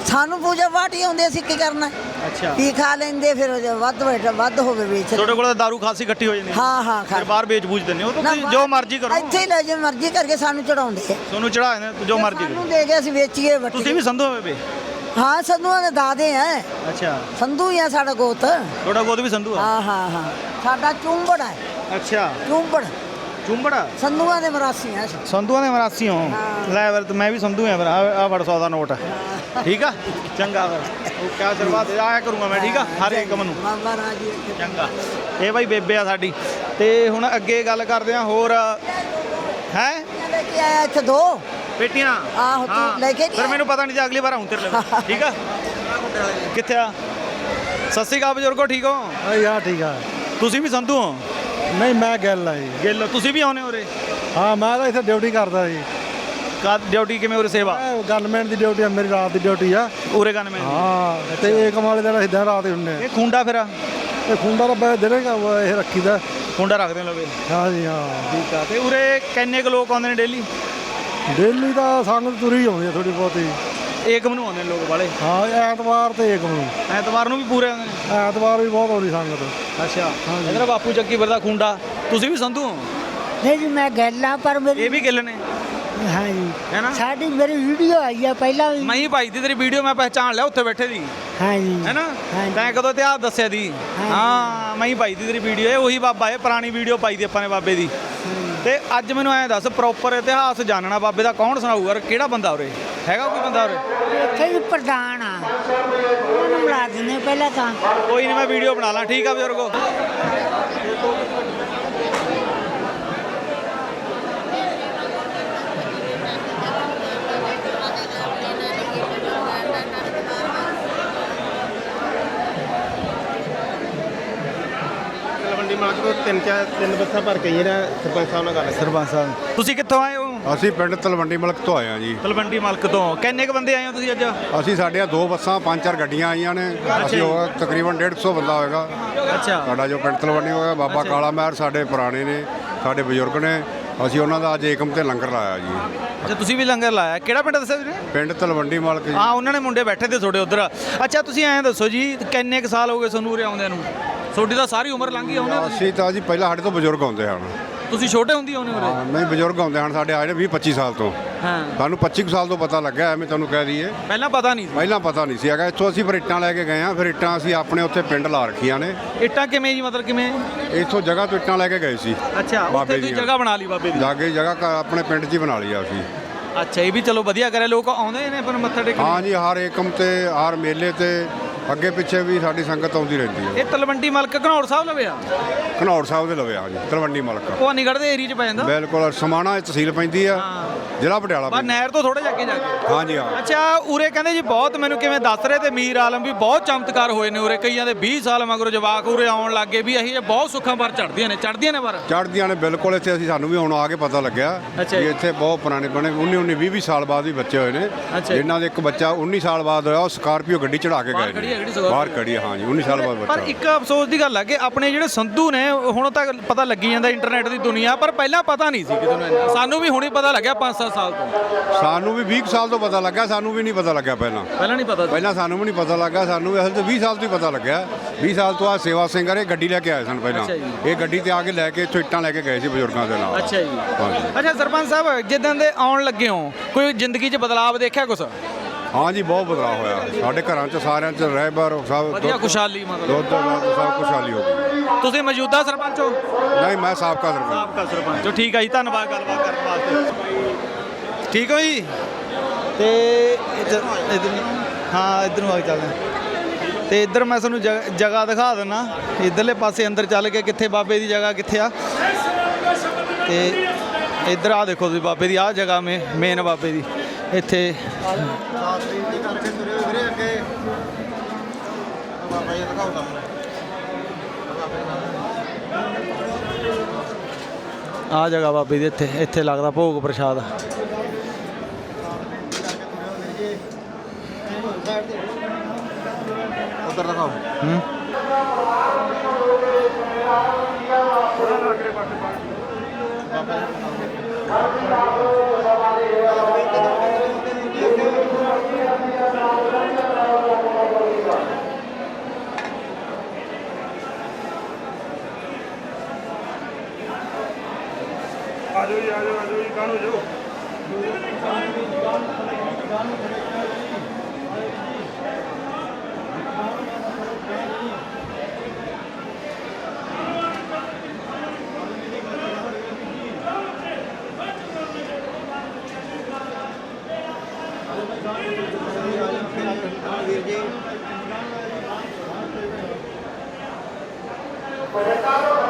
ਸਾਨੂੰ ਪੂਜਾ ਹੀ ਆਉਂਦੇ ਅਸੀਂ ਕੀ ਕਰਨਾ? ਅੱਛਾ। ਕੀ ਖਾ ਲੈਂਦੇ ਫਿਰ ਉਹ ਜੇ ਵੱਧ ਬੈਠ ਵੱਧ ਹੋਵੇ ਵੇਚ। ਤੁਹਾਡੇ ਕੋਲ ਤਾਂ ਦਾਰੂ ਖਾਸੀ ਇਕੱਠੀ ਹੋ ਜਾਂਦੀ ਹੈ। ਹਾਂ ਹਾਂ ਖਾ ਫਿਰ ਬਾਹਰ ਵੇਚ ਬੂਝ ਦਿੰਦੇ ਹੋ ਤਾਂ ਤੁਸੀਂ ਜੋ ਮਰਜ਼ੀ ਕਰੋ। ਇੱਥੇ ਹੀ ਲੈ ਜੇ ਮਰਜ਼ੀ ਕਰਕੇ ਸਾਨੂੰ ਚੜਾਉਂਦੇ ਆ। ਤੁਹਾਨੂੰ ਚੜਾ ਦਿੰਦੇ ਜੋ ਮਰਜ਼ੀ ਕਰੋ। ਸਾਨੂੰ ਦੇ ਕੇ ਅਸੀਂ ਵੇਚੀਏ ਵੱਟੀ ਤੁਸੀਂ ਵੀ ਸੰਧੋ ਹੋਵੇ ਬੇ ਹਾਂ ਸੰਧੂਆਂ ਦੇ ਦਾਦੇ ਆ। ਅੱਛਾ। ਸੰਧੂ ਹੀ ਆ ਸਾਡਾ ਗੋਤ। ਤੁਹਾਡਾ ਗੋਦ ਵੀ ਸੰਧੂ ਆ? ਹਾਂ ਹਾਂ ਹਾਂ। ਸਾਡਾ ਚੁੰਬੜ ਹੈ ਅੱਛਾ। ਚੁੰਬੜ। ਚੁੰਬੜਾ ਸੰਧੂਆਂ ਦੇ ਮਰਾਸੀ ਆ ਅਸੀਂ। ਸੰਧੂਆਂ ਦੇ ਮਰਾਸੀ ਹੋ। ਲੈ ਤੇ ਮੈਂ ਵੀ ਸੰਧੂ ਆ ਫਿਰ। ਆ ਵੜ ਸੌ ਦਾ ਨੋਟ। ਠੀਕ ਆ? ਚੰਗਾ ਫਿਰ। ਉਹ ਕਿਆ ਸਰਵਾ ਦੇ ਆਇਆ ਕਰੂੰਗਾ ਮੈਂ ਠੀਕ ਆ? ਹਰ ਇੱਕ ਮੈਨੂੰ। ਬਾਬਾ ਰਾਜੀ ਇੱਥੇ। ਚੰਗਾ। ਇਹ ਬਾਈ ਬੇਬੇ ਆ ਸਾਡੀ। ਤੇ ਹੁਣ ਅੱਗੇ ਗੱਲ ਕਰਦੇ ਆ ਹੋਰ। ਹੈ? ਲੈ ਕੇ ਆਇਆ ਇੱਥੇ ਦੋ। ਬੇਟੀਆਂ ਆਹੋ, ਤੂੰ ਹਾਂ। ਲੈ ਕੇ ਨਹੀਂ ਫਿਰ ਮੈਨੂੰ ਪਤਾ ਨਹੀਂ ਜੇ ਅਗਲੀ ਵਾਰ ਆਉਂ ਤੇਰੇ ਲਈ ਠੀਕ ਆ? ਕਿੱਥੇ ਆ? ਸਤਿ ਸ਼੍ਰੀ ਅਕਾਲ ਬਜ਼ੁਰਗੋ ਠੀਕ ਹੋ? ਹਾਂ ਯਾਰ ਠੀਕ ਆ। ਤੁਸੀਂ ਵੀ ਸੰਧੂ ਹੋ? ਨਹੀਂ ਮੈਂ ਗੱਲ ਆ ਜੀ। ਗਿੱਲ ਤੁਸੀਂ ਵੀ ਆਉਨੇ ਉਰੇ? ਹਾਂ ਮੈਂ ਤਾਂ ਇੱਥੇ ਡਿਊਟੀ ਕਰਦਾ ਜੀ। ਕਾ ਡਿਊਟੀ ਕਿਵੇਂ ਉਰੇ ਸੇਵਾ? ਗਨਮੈਨ ਦੀ ਡਿਊਟੀ ਆ ਮੇਰੀ ਰਾਤ ਦੀ ਡਿਊਟੀ ਆ। ਉਰੇ ਗਨ ਮੈਂ ਹਾਂ ਤੇ ਵਾਲੇ ਦਿਨ ਅਸੀਂ ਦਿਨ ਰਾਤ ਹੀ ਹੁੰਨੇ ਇਹ ਖੁੰਡਾ ਫਿਰ ਇਹ ਖੁੰਡਾ ਤਾਂ ਬੈ ਕਾ ਇਹ ਰੱਖੀਦਾ। ਖੁੰਡਾ ਰੱਖਦੇ ਲਵੇ ਹਾਂ ਜੀ ਹਾਂ। ਠੀਕ ਆ ਤੇ ਉਰੇ ਕਿੰਨੇ ਕੁ ਲੋਕ ਆਉਂਦੇ ਨੇ ਡੇਲੀ? ਡੇਲੀ ਤਾਂ ਸੰਗਤ ਤੁਰੀ ਆਉਂਦੀ ਆ ਥੋੜੀ ਬਹੁਤੀ। ਏਕਮ ਨੂੰ ਆਉਂਦੇ ਨੇ ਲੋਕ ਵਾਲੇ। ਹਾਂ ਐਤਵਾਰ ਤੇ ਏਕ ਨੂੰ ਐਤਵਾਰ ਨੂੰ ਵੀ ਪੂਰੇ ਆਉਂਦੇ ਨੇ? ਐਤਵਾਰ ਵੀ ਬਹੁਤ ਆਉਂਦੀ ਸੰਗਤ। ਅੱਛਾ। ਇਧਰ ਬਾਪੂ ਚੱਕੀ ਫਿਰਦਾ ਖੁੰਡਾ। ਤੁਸੀਂ ਵੀ ਸੰਧੂ ਹੋ? ਨਹੀਂ ਜੀ ਮੈਂ ਗੱਲਾਂ ਪਰ ਮੇਰੀ ਇਹ ਵੀ ਗਿੱਲ ਨੇ। ਹਾਂ ਜੀ। ਹੈ ਨਾ? ਸਾਡੀ ਮੇਰੀ ਵੀਡੀਓ ਆਈ ਆ ਪਹਿਲਾਂ ਵੀ। ਮੈਂ ਹੀ ਭਾਈ ਦੀ ਤੇਰੀ ਵੀਡੀਓ ਮੈਂ ਪਹਿਚਾਣ ਲਿਆ ਉੱਥੇ ਬੈਠੇ ਦੀ। ਹਾਂ ਜੀ। ਹੈ ਨਾ? ਹਾਂਜੀ। ਤੈਂ ਕਦੋਂ ਇਤਿਹਾਸ ਦੱਸਿਆ ਦੀ? ਹਾਂ ਮੈਂ ਹੀ ਭਾਈ ਦੀ ਤੇਰੀ ਵੀਡੀਓ ਇਹ ਉਹੀ ਬਾਬਾ ਇਹ ਪੁਰਾਣੀ ਵੀਡੀਓ ਪਾਈ ਦੀ ਆਪਾਂ ਨੇ ਬਾਬੇ ਦੀ। ਤੇ ਅੱਜ ਮੈਨੂੰ ਐਂ ਦੱਸ ਪ੍ਰੋਪਰ ਇਤਿਹਾਸ ਜਾਣਨਾ ਬਾਬੇ ਦਾ ਕੌਣ ਸੁਣਾਊਗਾ ਕਿਹੜਾ ਬੰਦਾ ਉਰੇ? ਹੈਗਾ ਕੋਈ ਬੰਦਾ ਉਰੇ? ਇੱਥੇ ਵੀ ਪ੍ਰਧਾਨ ਆ। ਉਹਨੂੰ ਬੁਲਾ ਦਿੰਦੇ ਪਹਿਲਾਂ ਤਾਂ। ਕੋਈ ਨਹੀਂ ਮੈਂ ਵੀਡੀਓ ਬਣਾ ਲਾਂ। ਠੀਕ ਆ ਬਜ਼ੁਰਗੋ। ਤਲਵੰਡੀ ਤੋਂ ਤਿੰਨ ਚਾਰ ਤਿੰਨ ਬੱਸਾਂ ਭਰ ਕੇ ਜਿਹੜਾ ਸਰਪੰਚ ਸਾਹਿਬ ਨਾਲ ਗੱਲ ਸਰਪੰਚ ਸਾਹਿਬ। ਤੁਸੀਂ ਕਿੱਥੋਂ ਆਏ ਹੋ? ਅਸੀਂ ਪਿੰਡ ਤਲਵੰਡੀ ਮਲਕ ਤੋਂ ਆਏ ਆ ਜੀ। ਤਲਵੰਡੀ ਮਲਕ ਤੋਂ। ਕਿੰਨੇ ਕ ਬੰਦੇ ਆਏ ਹੋ ਤੁਸੀਂ ਅੱਜ? ਅਸੀਂ ਸਾਡੀਆਂ ਦੋ ਬੱਸਾਂ ਪੰਜ ਚਾਰ ਗੱਡੀਆਂ ਆਈਆਂ ਨੇ। ਅਸੀਂ ਹੋਗਾ ਤਕਰੀਬਨ 150 ਬੰਦਾ ਹੋਏਗਾ। ਅੱਛਾ। ਸਾਡਾ ਜੋ ਪਿੰਡ ਤਲਵੰਡੀ ਹੋਇਆ ਬਾਬਾ ਕਾਲਾ ਮਹਿਰ ਸਾਡੇ ਪੁਰਾਣੇ ਨੇ ਸਾਡੇ ਬਜ਼ੁਰਗ ਨੇ। ਅਸੀਂ ਉਹਨਾਂ ਦਾ ਅੱਜ ਏਕਮ ਤੇ ਲੰਗਰ ਲਾਇਆ ਜੀ। ਅੱਛਾ ਤੁਸੀਂ ਵੀ ਲੰਗਰ ਲਾਇਆ। ਕਿਹੜਾ ਪਿੰਡ ਦੱਸਿਆ ਤੁਸੀਂ? ਪਿੰਡ ਤਲਵੰਡੀ ਮਲਕ ਜੀ। ਹਾਂ ਉਹਨਾਂ ਨੇ ਮੁੰਡੇ ਬੈਠੇ ਤੇ ਤੁਹਾਡੇ ਉਧਰ। ਅੱਛਾ ਤੁਸੀਂ ਐਂ ਦੱਸੋ ਜੀ ਕਿੰਨੇ ਕ ਸਾਲ ਹੋ ਗਏ ਤੁਹਾਨੂੰ ਉਰੇ ਆਉਂਦਿਆਂ ਨੂੰ? ਤੁਹਾਡੀ ਤਾਂ ਸਾਰੀ ਉਮਰ ਲੰਘ ਗਈ ਉਹਨੇ ਅਸੀਂ ਤਾਂ ਜੀ ਪਹਿਲਾਂ ਸਾਡੇ ਤੋਂ ਬਜ਼ੁਰਗ ਆਉਂਦੇ ਹਨ। ਤੁਸੀਂ ਛੋਟੇ ਹੁੰਦੀ ਹੋਣੇ ਉਰੇ ਹਾਂ ਨਹੀਂ ਬਜ਼ੁਰਗ ਆਉਂਦੇ ਹਨ ਸਾਡੇ ਆਏ ਨੇ 20 25 ਸਾਲ ਤੋਂ। ਹਾਂ। ਸਾਨੂੰ 25 ਕੁ ਸਾਲ ਤੋਂ ਪਤਾ ਲੱਗਾ ਐਵੇਂ ਤੁਹਾਨੂੰ ਕਹਿ ਦਈਏ। ਪਹਿਲਾਂ ਪਤਾ ਨਹੀਂ ਸੀ। ਪਹਿਲਾਂ ਪਤਾ ਨਹੀਂ ਸੀ ਹੈਗਾ। ਇੱਥੋਂ ਅਸੀਂ ਫਿਰ ਇੱਟਾਂ ਲੈ ਕੇ ਗਏ ਆ ਫਿਰ ਇੱਟਾਂ ਅਸੀਂ ਆਪਣੇ ਉੱਥੇ ਪਿੰਡ ਲਾ ਰੱਖੀਆਂ ਨੇ। ਇੱਟਾਂ ਕਿਵੇਂ ਜੀ ਮਤਲਬ ਕਿਵੇਂ? ਇੱਥੋਂ ਜਗ੍ਹਾ ਤੋਂ ਇੱਟਾਂ ਲੈ ਕੇ ਗਏ ਸੀ। ਅੱਛਾ ਬਾਬੇ ਉੱਥੇ ਤੁਸੀਂ ਦੀਆਂ। ਜਗ੍ਹਾ ਬਣਾ ਲਈ ਬਾਬੇ ਦੀ। ਜਾ ਕੇ ਜਗ੍ਹਾ ਆਪਣੇ ਪਿੰਡ 'ਚ ਹੀ ਬਣਾ ਲਈ ਆ ਅਸੀਂ। ਅੱਛਾ ਇਹ ਵੀ ਚਲੋ ਵਧੀਆ ਕਰਿਆ। ਲੋਕ ਆਉਂਦੇ ਨੇ ਫਿਰ ਮੱਥਾ ਟੇਕਣ। ਹਾਂ ਜੀ ਹਰ ਏਕਮ ਤੇ ਹਰ ਮੇਲੇ ਤੇ। ਅੱਗੇ ਪਿੱਛੇ ਵੀ ਸਾਡੀ ਸੰਗਤ ਆਉਂਦੀ ਰਹਿੰਦੀ ਹੈ ਇਹ ਤਲਵੰਡੀ ਮਲਕ ਘਨੌਰ ਸਾਹਿਬ ਲਵੇ ਆ? ਘਨੌਰ ਸਾਹਿਬ ਦੇ ਲਵੇ ਆ ਜੀ ਤਲਵੰਡੀ ਮਲਕ। ਉਹ ਨਿਗੜ ਦੇ ਏਰੀਆ 'ਚ ਪੈ ਜਾਂਦਾ? ਬਿਲਕੁਲ ਸਮਾਣਾ ਇਹ ਤਹਿਸੀਲ ਪੈਂਦੀ ਆ ਜ਼ਿਲ੍ਹਾ ਪਟਿਆਲਾ ਪੈਂਦਾ ਨਹਿਰ ਤੋਂ ਥੋੜਾ ਜਾ ਕੇ ਜਾ ਕੇ। ਹਾਂ ਜੀ ਹਾਂ। ਅੱਛਾ ਉਰੇ ਕਹਿੰਦੇ ਜੀ ਬਹੁਤ ਮੈਨੂੰ ਕਿਵੇਂ ਦੱਸ ਰਹੇ ਤੇ ਮੀਰ ਆਲਮ ਵੀ ਬਹੁਤ ਚਮਤਕਾਰ ਹੋਏ ਨੇ ਉਰੇ। ਕਈਆਂ ਦੇ 20 ਸਾਲ ਮਗਰੋਂ ਜਵਾਕ ਉਰੇ ਆਉਣ ਲੱਗੇ ਵੀ ਅਸੀਂ ਇਹ ਬਹੁਤ ਸੁੱਖਾਂ ਪਰ ਚੜਦੀਆਂ ਨੇ। ਚੜਦੀਆਂ ਨੇ ਪਰ? ਚੜ੍ਹਦੀਆਂ ਨੇ ਬਿਲਕੁਲ। ਇੱਥੇ ਅਸੀਂ ਸਾਨੂੰ ਵੀ ਹੁਣ ਆ ਕੇ ਪਤਾ ਲੱਗਿਆ ਅੱਛਾ ਜੀ। ਇੱਥੇ ਬਹੁਤ ਪੁਰਾਣੇ ਬਣੇ 19 19 20 20 ਸਾਲ ਬਾਅਦ ਵੀ ਬੱਚੇ ਹੋਏ ਨੇ। ਅੱਛਾ ਜੀ। ਜਿਨ੍ਹਾਂ ਦੇ ਇੱਕ ਬੱਚਾ 19 ਸਾਲ ਬਾਅਦ ਹੋਇਆ ਉਹ ਸਕਾਰਪੀਓ ਗੱਡੀ ਚੜਾ ਕੇ ਗਏ ਖੜੀ ਹੈ ਜਿਹੜੀ। ਬਾਹਰ ਖੜੀ ਹੈ ਹਾਂ ਜੀ 19 ਸਾਲ ਬਾਅਦ ਪਰ ਬੱਚਾ। ਇੱਕ ਅਫਸੋਸ ਦੀ ਗੱਲ ਹੈ ਕਿ ਆਪਣੇ ਜਿਹੜੇ ਸੰਧੂ ਨੇ ਹੁਣ ਤਾਂ ਪਤਾ ਲੱਗੀ ਜਾਂਦਾ ਇੰਟਰਨੈਟ ਦੀ ਦੁਨੀਆ ਪਰ ਪਹਿਲਾਂ ਪਤਾ ਨਹੀਂ ਸੀ ਨੂੰ ਇੰਨਾ। ਸਾਨੂੰ ਵੀ ਹੁਣੇ ਪਤਾ ਲੱਗਿਆ 5-7 ਸਾਲ ਤੋਂ। ਸਾਨੂੰ ਵੀ 20 ਕੁ ਸਾਲ ਤੋਂ ਪਤਾ ਲੱਗਾ ਸਾਨੂੰ ਵੀ ਨਹੀਂ ਪਤਾ ਲੱਗਿਆ ਪਹਿਲਾਂ। ਪਹਿਲਾਂ ਨਹੀਂ ਪਤਾ ਸੀ। ਪਹਿਲਾਂ ਸਾਨੂੰ ਵੀ ਨਹੀਂ ਪਤਾ ਲੱਗਾ ਸਾਨੂੰ ਵੀ ਅਸਲ 'ਚ 20 ਸਾਲ ਤੋਂ ਹੀ ਪਤਾ ਲੱਗਿਆ। 20 ਸਾਲ ਤੋਂ ਆ ਸੇਵਾ ਸਿੰਘ ਇਹ ਗੱਡੀ ਲੈ ਕੇ ਆਏ ਸਨ ਪਹਿਲਾਂ। ਅੱਛਾ ਜੀ। ਇਹ ਗੱਡੀ ਤੇ ਆ ਕੇ ਲੈ ਕੇ ਇੱਥੋਂ ਇੱਟਾਂ ਲੈ ਕੇ ਗਏ ਸੀ ਬਜ਼ੁਰਗਾਂ ਦੇ ਨਾਲ। ਅੱਛਾ ਜੀ। ਹਾਂਜੀ ਅੱਛਾ ਸਰਪੰਚ ਸਾਹਿਬ ਜਿੱਦਾਂ ਦੇ ਆਉਣ ਲੱਗੇ ਹੋ ਕੋਈ ਜ਼ਿੰਦਗੀ 'ਚ ਬਦਲਾਅ ਦੇਖਿਆ ਕੁਛ? ਹਾਂ ਜੀ ਬਹੁਤ ਬਦਲਾਅ ਹੋਇਆ। ਸਾਡੇ ਘਰਾਂ 'ਚ ਸਾਰਿਆਂ 'ਚ ਰਹਿਬਰ ਸਭ ਵਧੀਆ ਦੁੱਧ- ਖੁਸ਼ਹਾਲੀ ਮਤਲਬ। ਦੁੱਧ ਦਾ ਸਭ ਖੁਸ਼ਹਾਲੀ ਹੋ ਗਈ। ਤੁਸੀਂ ਮੌਜੂਦਾ ਸਰਪੰਚ ਹੋ? ਨਹੀਂ ਮੈਂ ਸਾਬਕਾ ਸਰਪੰਚ। ਸਾਬਕਾ ਸਰਪੰਚ। ਠੀਕ ਹੈ ਜੀ ਧੰਨਵਾਦ ਗੱਲਬਾਤ ਕਰਨ ਵਾਸਤੇ। ਠੀਕ ਹੋ ਜੀ? ਤੇ ਇੱਧਰ ਇੱਧਰ ਹਾਂ ਇੱਧਰ ਨੂੰ ਆ ਕੇ ਚੱਲਦੇ ਹਾਂ। ਤੇ ਇੱਧਰ ਮੈਂ ਤੁਹਾਨੂੰ ਜਗ- ਜਗ੍ਹਾ ਦਿਖਾ ਦਿੰਨਾ। ਇੱਧਰਲੇ ਪਾਸੇ ਅੰਦਰ ਚੱਲ ਕੇ ਕਿੱਥੇ ਬਾਬੇ ਦੀ ਜਗ੍ਹਾ ਕਿੱਥੇ ਆ? ਤੇ ਇੱਧਰ ਆ ਦੇਖੋ ਤੁਸੀਂ ਬਾਬੇ ਦੀ ਆ ਜਗ੍ਹਾ ਮੇ ਮੇਨ ਬਾਬੇ ਦੀ। ਇੱਥੇ। ਆ ਜਗ੍ਹਾ ਬਾਬੇ ਦੀ ਇੱਥੇ ਇੱਥੇ ਲੱਗਦਾ ਭੋਗ ਪ੍ਰਸ਼ਾਦ। ਉਧਰ ਦਿਖਾਓ। ਹੂੰ। ਆਜੋ Por el